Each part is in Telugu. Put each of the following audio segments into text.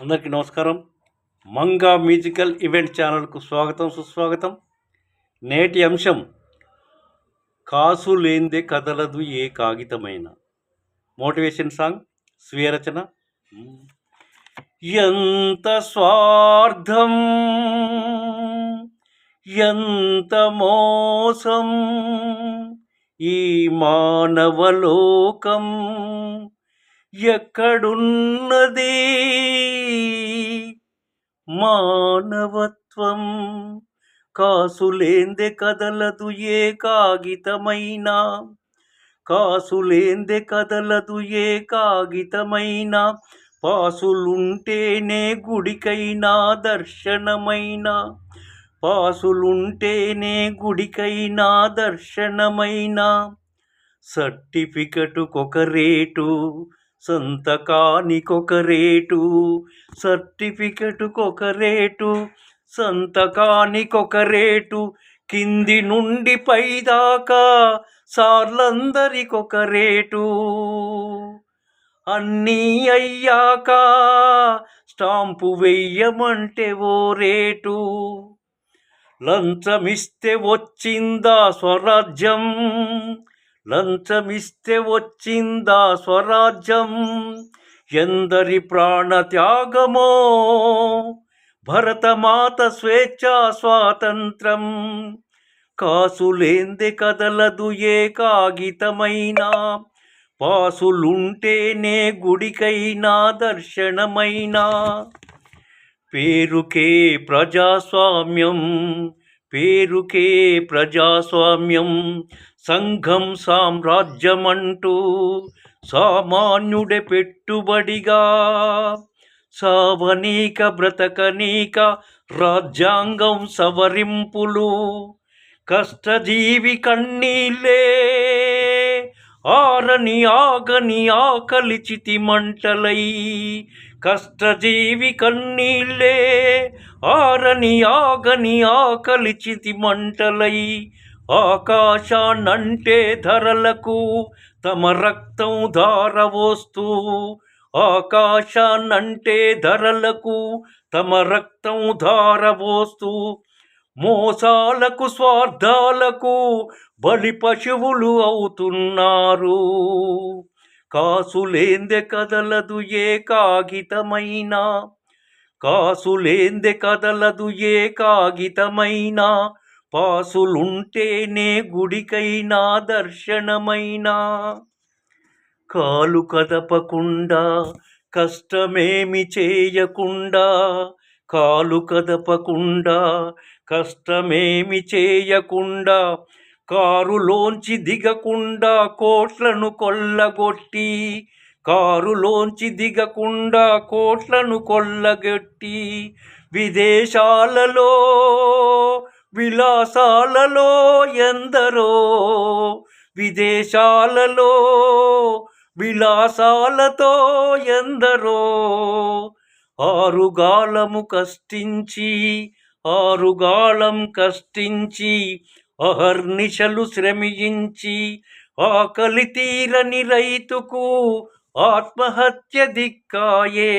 అందరికీ నమస్కారం. మంగా మ్యూజికల్ ఈవెంట్ ఛానల్కు స్వాగతం సుస్వాగతం. నేటి అంశం కాసు లేందే కదలదు ఏ కాగితమైన? మోటివేషన్ సాంగ్ స్వీయ రచన. ఎంత స్వార్థం ఎంత మోసం ఈ మానవలోకం. ఎక్కడున్నది? మానవత్వం కాసులేందే కదలదు ఏ కాగితమైనా? కాసులేందే కదలదు ఏ కాగితమైనా? పాసులుంటేనే గుడికైనా దర్శనమైనా? పాసులుంటేనే గుడికైనా దర్శనమైనా? సర్టిఫికెటుకొక రేటు సంతకానికొక రేటు సర్టిఫికెటుకొక రేటు సంతకానికొక రేటు కింది నుండి పైదాకా సార్లందరికొక రేటు. అన్నీ అయ్యాక స్టాంపు వెయ్యమంటే ఓ రేటు. లంచమిస్తే వచ్చిందా స్వరాజ్యం లంచమిస్తే వచ్చిందా స్వరాజ్యం? ఎందరి ప్రాణ త్యాగమో భరతమాత స్వేచ్ఛ స్వాతంత్రం. కాసులేంది కదలదు ఏ కాగితమైనా పాసులుంటేనే గుడికైనా దర్శనమైనా? పేరుకే ప్రజాస్వామ్యం పేరుకే ప్రజాస్వామ్యం సంఘం సామ్రాజ్యమంటూ సామాన్యుడే పెట్టుబడిగా సావనీక బ్రతకనీక రాజ్యాంగం సవరింపులు కష్టజీవి కన్నీలే ఆరని ఆగని ఆకలి చితి మంటలై కష్టజీవి కన్నీళ్ళే ఆరని ఆగని ఆకలి చితి మంటలై ఆకాశాన్నంటే ధరలకు తమ రక్తం ధారవోస్తూ ఆకాశాన్నంటే ధరలకు తమ రక్తం ధారవోస్తూ మోసాలకు స్వార్థాలకు బలి పశువులు అవుతున్నారు. కాసులేందే కదలదు ఏ కాగితమైనా కాసులేందె కదలదు ఏ కాగితమైనా పాసులుంటేనే గుడికైనా దర్శనమైనా. కాలు కదపకుండా కష్టమేమి చేయకుండా కాలు కదపకుండా కష్టమేమి చేయకుండా కారులోంచి దిగకుండా కోట్లను కొల్లగొట్టి కారులోంచి దిగకుండా కోట్లను కొల్లగొట్టి విదేశాలలో విలాసాలలో ఎందరో విదేశాలలో విలాసాలతో ఎందరో ఆరుగాలము కష్టించి ఆరుగాలం కష్టించి అహర్నిశలు శ్రమించి ఆకలి తీరని రైతుకు ఆత్మహత్య దిక్కాయే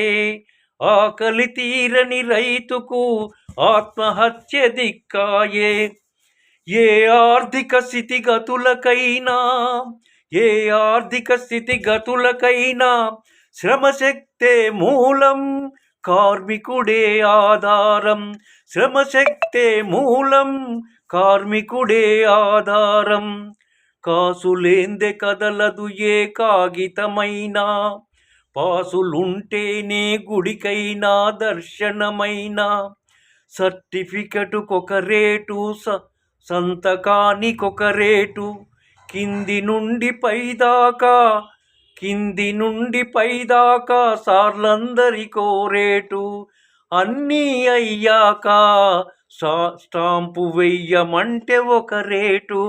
ఆకలి తీరని రైతుకు ఆత్మహత్య దిక్కాయే. ఏ ఆర్థిక స్థితిగతులకైనా ఏ ఆర్థిక స్థితిగతులకైనా శ్రమశక్తే మూలం కార్మికుడే ఆధారం. శ్రమశక్తే మూలం కార్మికుడే ఆధారం. కాసులేందె కదలదు ఏ కాగితమైనా పాసులుంటేనే గుడికైనా దర్శనమైనా. సర్టిఫికెటుకొక రేటు స సంతకానికొక రేటు. కింది నుండి పైదాకా కింది నుండి పైదాకా సార్లందరికో రేటు. అన్నీ అయ్యాక స్టాంపు వెయ్యమంటే ఒక రేటు.